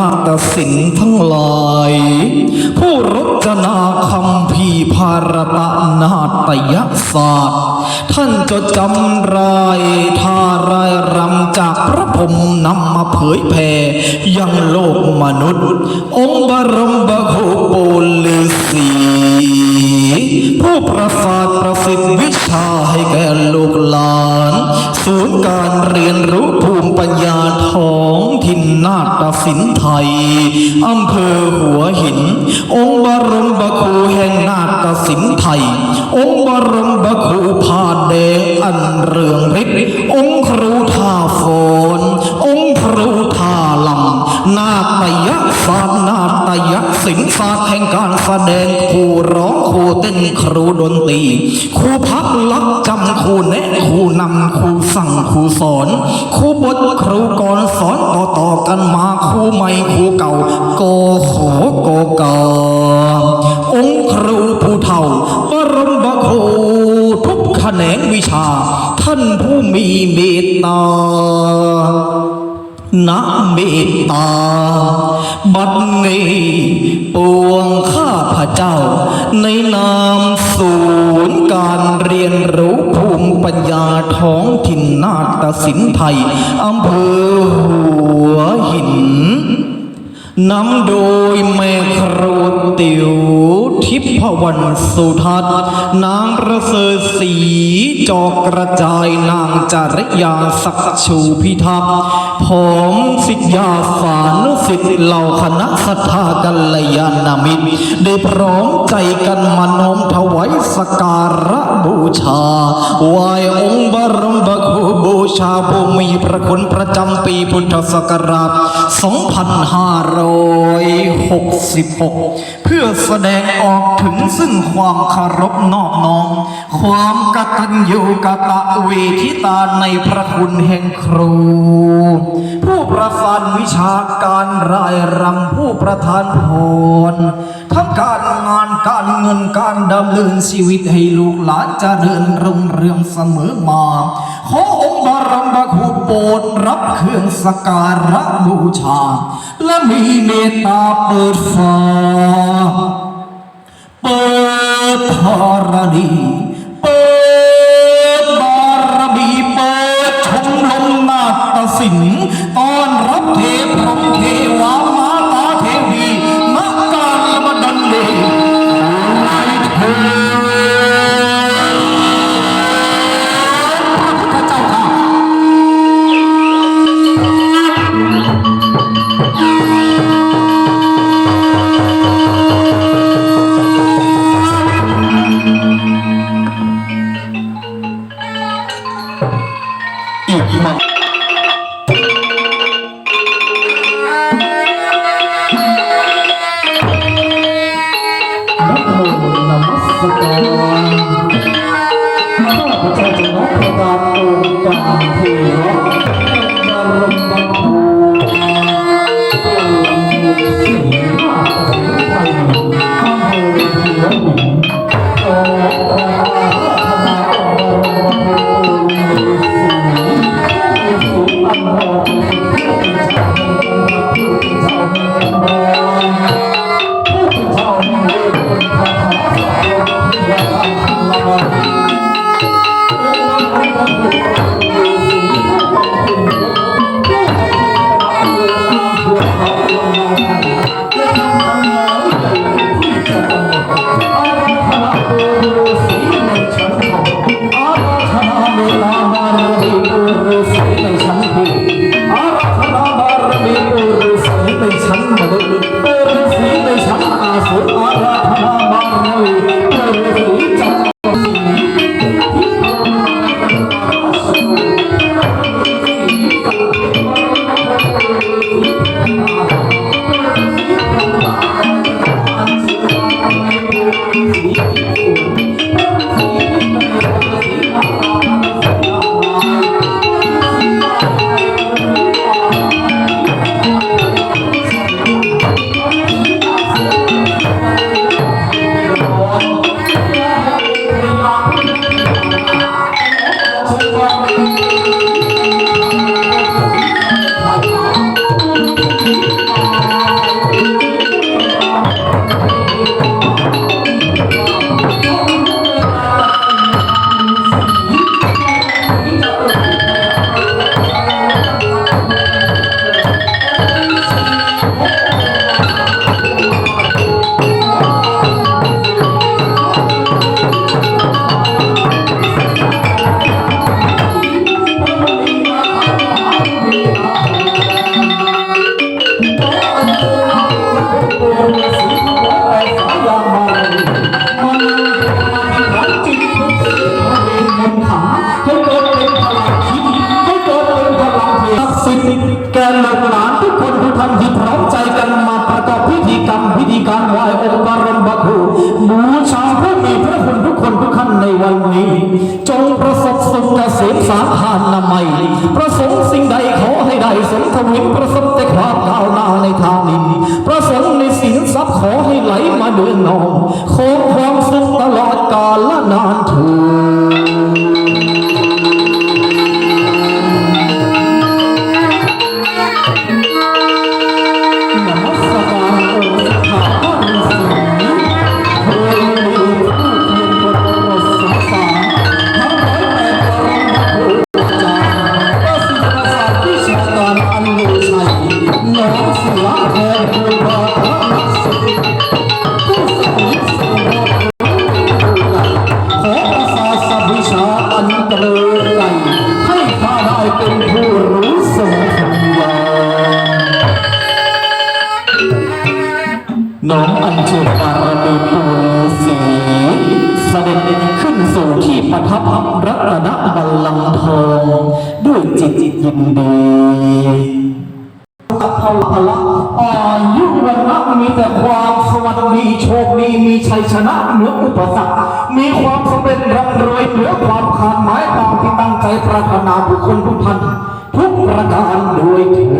นาฏศิลป์ทั้งหลาย ผู้รจนาคำพีภารตะนาฏยศาสตร์ ท่านจดจำรายทารายรำจากพระพรมนำมาเผยแผ่ยังโลกมนุษย์ องค์บรมบครูปูฤาษีผู้ประสาทประสิทธิ์วิชาให้แก่ลูกหลาน ศูนย์การเรียนรู้ภูมิปัญญา นาฏศิลป์ไทย อำเภอหัวหิน องค์บรมบครูแห่งนาฏศิลป์ไทย องค์บรมบครูพาแดงอันเรืองฤทธิ์องค์ครูท่าฝน นาฏยศาสนาฏยศิลป์ศาสตร์แห่งการแสดงครูร้องครูเต้นครูดนตรีครูพักลักจำครูแนะครูนำครูสั่งครูสอนครูบทครูก่อนสอนต่อต่อกันมาครูใหม่ครูเก่าโกโขโกเก่าองครูผู้เฒ่าบรมบครูทุกแขนงวิชา ท่านผู้มีเมตตา นะเมตตา บัดนี้ปวงข้าพระเจ้า ในนามศูนย์การเรียนรู้ภูมิปัญญาท้องถิ่นนาฏศิลป์ไทยอำเภอหัวหิน นำโดยแม่ครูติวทิพวรรณสุทัศน์นางประเสริฐศรีจอกกระจายนางจริยาศักดิ์ชูพิทักษ์ผมสิทธยาสานุสิทธิ์เหล่าคณะสัทธากัลยาณมิตรได้พร้อมใจกันมาน้อมถวายสกการะบูชาไหวองค์บรม บูชาผู้มีพระคุณประจำปีพุทธศักราช 2566 เพื่อแสดงออกถึงซึ่งความคารพนอบน้อม ความกตัญญูกตเวทิตาในพระคุณแห่งครู ผู้ประสานวิชาการรายรำผู้ประทานพร ทั้งการงานการเงินการดำเนินชีวิตให้ลูกหลานจะเจริญรุ่งเรืองเสมอมา ขอองค์บารมครูโปรดรับเครื่องสการะบูชา และมีเมตตาเปิดฟ้าเปิดธรณีเปิดบารมีเปิดชมรมนาฏศิลป์ต้อนรับเทพ อี แก่ลูกหลานทุกคนทุกท่านที่พร้อมใจกันมาประกอบพิธีกรรมพิธีการไหว้องค์บรมบครูบูชาผู้มีพระคุณทุกคนทุกท่านในวันนี้ จงประสบสุขเกษมสาธารนามัย ประสงค์สิ่งใดขอให้ได้สมทวินประสบแต่ความก้าวหน้าในทางนี้ประสงค์ในสินทรัพย์ขอให้ไหลมาเดือนนองขอคว เตริญไกลให้ข้าได้เป็นผู้รู้ทรงธรรมาน้อมอัญเชิญบารมีปูนสีเสด็จขึ้นสู่ที่ประทับรัตนบัลลังก์ทองด้วยจิตยินดีพลพละอายุวันนะมีแต่ความสวัสดีโชคดีมีชัยชนะเหนืออุปสรรค มีความสำเร็จร่ำรวยเหนือความขาดหมายตามที่ตั้งใจปรารถนาบุคคลทุกท่านทุกประการด้วยเถิ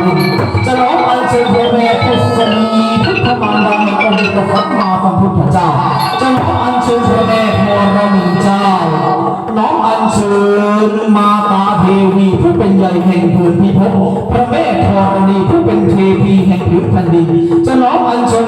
อมรินทร์จะน้องอัญเชิญพระแม่พุทธนีพุทธมารดาองค์พระสัมมาสัมพุทธเจ้าจะน้องอัญเชิญพระแม่ธรมีเจ้า น้อมอัญเชิญมาตาเทวีผู้เป็นใหญ่แห่งพื้นพิภพพระแม่ธรณีผู้เป็นเทพีแห่งพื้นแผ่นดินจะน้องอัญเชิญ